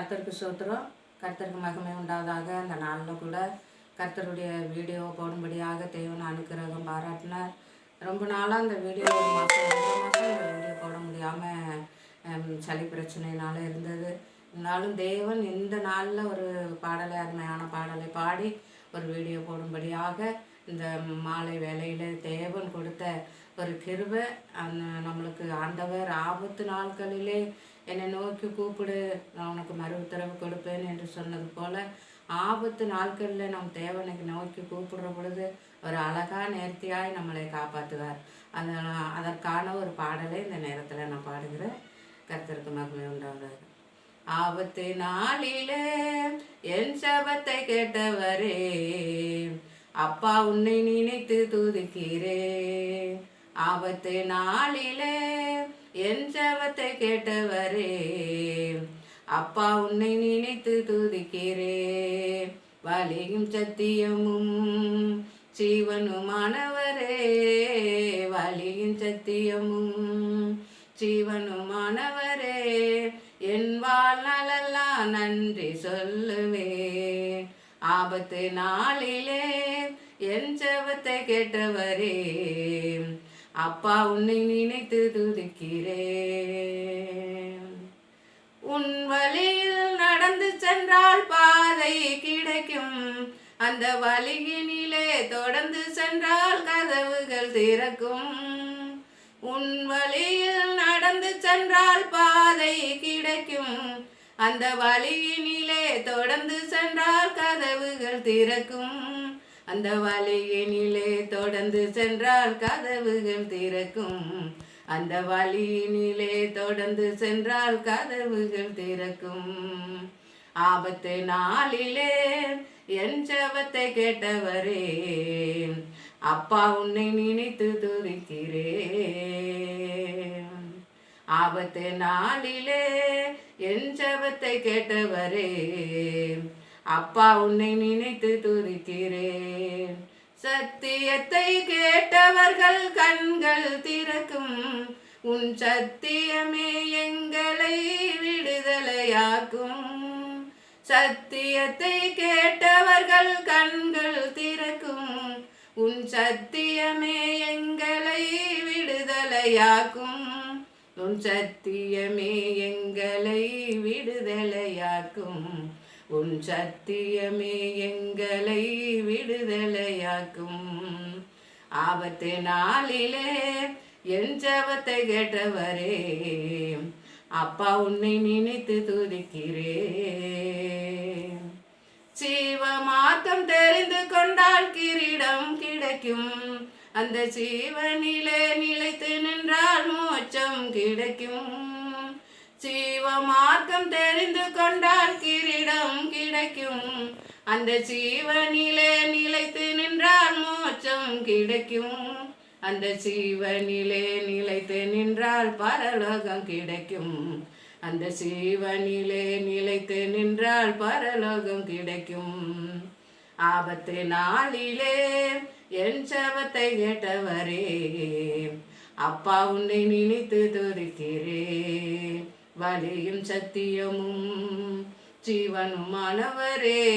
கர்த்தருக்கு சோத்திரம். கர்த்தருக்கு மகிமை உண்டாவதாக அந்த நாளில் கூட கர்த்தருடைய வீடியோ போடும்படியாக தேவன் அனுக்கிரகம் பாராட்டினார். ரொம்ப நாளாக அந்த வீடியோ ஒரு மாதம் ரெண்டு மாதம் இந்த வீடியோ போட முடியாமல் சளி பிரச்சனையினால இருந்தது. இருந்தாலும் தேவன் இந்த நாளில் ஒரு பாடலை அருமையான பாடலை பாடி ஒரு வீடியோ போடும்படியாக இந்த மாலை வேலையில் தேவன் கொடுத்த ஒரு கிருபை அந்த நம்மளுக்கு ஆண்டவர் ஆபத்து நாட்களிலே என்னை நோக்கி கூப்பிடு நான் உனக்கு மறு உத்தரவு கொடுப்பேன் என்று சொன்னது போல ஆபத்து நாட்களில் நம் தேவனுக்கு நோக்கி கூப்பிடுற பொழுது ஒரு அழகா நேர்த்தியாய் நம்மளை காப்பாற்றுவார். அந்த அதற்கான ஒரு பாடலை இந்த நேரத்தில் நான் பாடுகிறேன். கர்த்தருக்கு மகளிர் உண்டாவதாக. ஆபத்து நாளிலே என் சபத்தை கேட்டவரே அப்பா உன்னை நினைத்து துதிக்கிறேன். ஆபத்து நாளிலே என் ஜபத்தை கேட்டவரே அப்பா உன்னை நினைத்து துதிக்கிறேன். வலியும் சத்தியமும் ஜீவனுமானவரே வலியும் சத்தியமும் ஜீவனுமானவரே என் வாழ்நாளெல்லாம் நன்றி சொல்லுவேன் ஆபத்து நாளிலே என் ஜபத்தை கேட்டவரே அப்பா உன்னை நினைத்து துதிக்கிறேன். உன் வழியில் நடந்து சென்றால் பாதை கிடைக்கும். அந்த வழியினிலே தொடர்ந்து சென்றால் கதவுகள் திறக்கும். உன் வழியில் நடந்து சென்றால் பாதை கிடைக்கும். அந்த வழியினிலே தொடர்ந்து சென்றால் கதவுகள் திறக்கும். அந்த வழியினிலே தொடர்ந்து சென்றால் கதவுகள் திறக்கும். அந்த வழியினிலே தொடர்ந்து சென்றால் கதவுகள் திறக்கும். ஆபத்து நாளிலே என் ஜபத்தை கேட்டவரே அப்பா உன்னை நினைத்து துதிக்கிறேன். ஆபத்து நாளிலே என் ஜபத்தை கேட்டவரே அப்பா உன்னை நினைத்து துதிக்கிறேன். சத்தியத்தை கேட்டவர்கள் கண்கள் திறக்கும். உன் சத்தியமே எங்களை விடுதலையாக்கும். சத்தியத்தை கேட்டவர்கள் கண்கள் திறக்கும். உன் சத்தியமே எங்களை விடுதலையாக்கும். உன் சத்தியமே எங்களை விடுதலையாக்கும். உன் சத்தியமே எங்களை விடுதலையாக்கும். ஆபத்து நாளிலே என் ஜபத்தை கேட்டவரே அப்பா உன்னை நினைத்து துதிக்கிறேன். சீவ மார்க்கம் தெரிந்து கொண்டால் கிரீடம் கிடைக்கும். அந்த சீவனிலே நிலைத்து நின்றால் மோட்சம் கிடைக்கும். ஜீவ மார்க்கம் தெரிந்து கொண்டால் கிரீடம் கிடைக்கும். அந்த சீவனிலே நிலைத்து நின்றால் மோட்சம் கிடைக்கும். அந்த சீவனிலே நிலைத்து நின்றால் பரலோகம் கிடைக்கும். அந்த சீவனிலே நிலைத்து நின்றால் பரலோகம் கிடைக்கும். ஆபத்து நாளிலே என் சபத்தை கேட்டவரே அப்பா உன்னை நினைத்து துதிக்கிறேன். வலியும் சத்தியமும் ஜீவனுமானவரே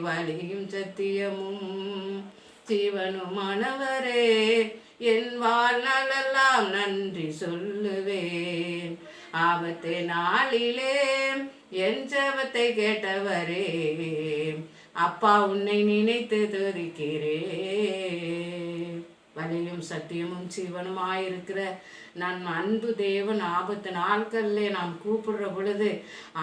வலியும் சத்தியமும் ஜீவனுமானவரே என் வாழ்நாளெல்லாம் நன்றி சொல்லுவேன். ஆபத்தை நாளிலே என் ஜபத்தை கேட்டவரே. அப்பா உன்னை நினைத்து துதிக்கிறேன். வலியும் சத்தியமும் ஜீவனுமாயிருக்கிற நம் அன்பு தேவன் ஆபத்து நாட்களிலே நாம் கூப்பிடுற பொழுது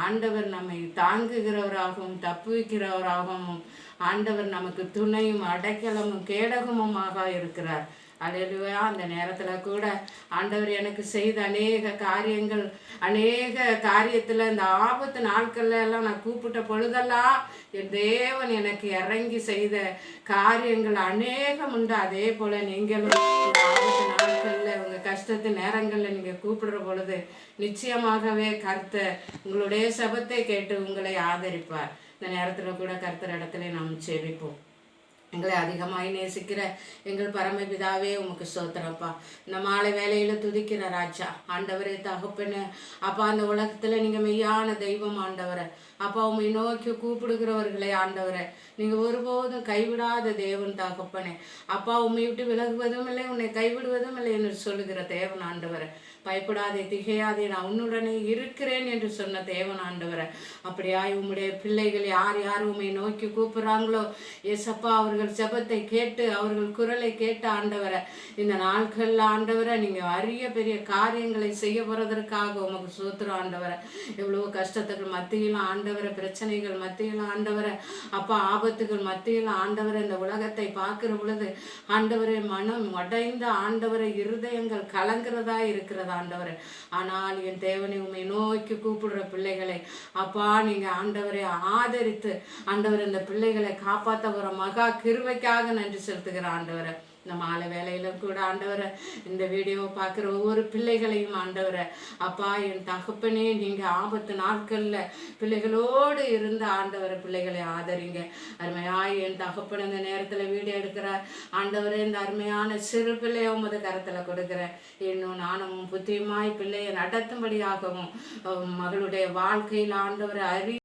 ஆண்டவர் நம்மை தாங்குகிறவராகவும் தப்புவிக்கிறவராகவும் ஆண்டவர் நமக்கு துணையும் அடைக்கலமும் கேடகமுமாக இருக்கிறார். அலையிலுவா அந்த நேரத்தில் கூட ஆண்டவர் எனக்கு செய்த அநேக காரியங்கள் அநேக காரியத்தில் இந்த ஆபத்து நாட்கள்ல எல்லாம் நான் கூப்பிட்ட பொழுதெல்லாம் என் தேவன் எனக்கு இறங்கி செய்த காரியங்கள் அநேகம் உண்டு. அதே போல் நீங்களும் ஆபத்து நாட்களில் உங்கள் கஷ்டத்து நேரங்களில் நீங்கள் கூப்பிடுற பொழுது நிச்சயமாகவே கர்த்த உங்களுடைய சபத்தை கேட்டு உங்களை ஆதரிப்பார். இந்த நேரத்தில் கூட கர்த்தர் இடத்துல நாம் செவிப்போம் எங்களை அதிகமாய் நேசிக்கிற எங்கள் பரமபிதாவே உமக்கு சோத்திரப்பா இந்த மாலை வேலையில துதிக்கிற ராஜா ஆண்டவரே தகப்பன்னு அப்பா அந்த உலகத்துல நீங்க மெய்யான தெய்வம் ஆண்டவரை. அப்பா உண்மை நோக்கி கூப்பிடுகிறவர்களை ஆண்டவரை. நீங்க ஒருபோதும் கைவிடாத தேவன் தகப்பனே. அப்பா உண்மை விட்டு விலகுவதும் இல்லை உன்னை கைவிடுவதும் இல்லை என்று சொல்லுகிற தேவன் ஆண்டவரை. பயப்படாதே திகையாதே நான் உன்னுடனே இருக்கிறேன் என்று சொன்ன தேவன் ஆண்டவரை. அப்படியாய் உம்முடைய பிள்ளைகள் யார் யார் உண்மை நோக்கி கூப்பிடுறாங்களோ? ஏசப்பா அவர்கள் ஜெபத்தை கேட்டு அவர்கள் குரலை கேட்டு ஆண்டவரை இந்த நாட்களில் ஆண்டவரை நீங்கள் அரிய பெரிய காரியங்களை செய்ய போகிறதற்காக உமக்கு சூத்திரம் ஆண்டவரை. எவ்வளோ கஷ்டத்துக்கு மத்தியில் ஆண்டவரை பிரச்சனைகள் மத்தியில் ஆண்டவரை அப்பா ஆபத்துகள் மத்தியில் ஆண்டவரை இந்த உலகத்தை பார்க்குற பொழுது ஆண்டவரை மனம் உடைந்த ஆண்டவரை இருதயங்கள் கலங்குறதா இருக்கிறதா ஆண்டவரே. ஆனால் என் தேவனை உண்மை நோக்கி கூப்பிடுற பிள்ளைகளை அப்பா நீங்க ஆண்டவரை ஆதரித்து ஆண்டவர் இந்த பிள்ளைகளை காப்பாற்ற வர மகா கிருவைக்காக நன்றி செலுத்துகிற ஆண்டவரை. இந்த மாலை வேலையில கூட ஆண்டவரை இந்த வீடியோவை பார்க்குற ஒவ்வொரு பிள்ளைகளையும் ஆண்டவரை. அப்பா என் தகப்பனே நீங்க ஆபத்து நாட்கள்ல பிள்ளைகளோடு இருந்த ஆண்டவரை பிள்ளைகளை ஆதரிங்க. அருமையாய் என் தகப்பன் இந்த நேரத்துல வீடியோ எடுக்கிற ஆண்டவரே இந்த அருமையான சிறு பிள்ளையை உமது கரத்தில் கொடுக்குறேன். இன்னும் நானும் புத்தியுமாய் பிள்ளையை நடத்தும்படியாகவும் மகளுடைய வாழ்க்கையில் ஆண்டவரை அறி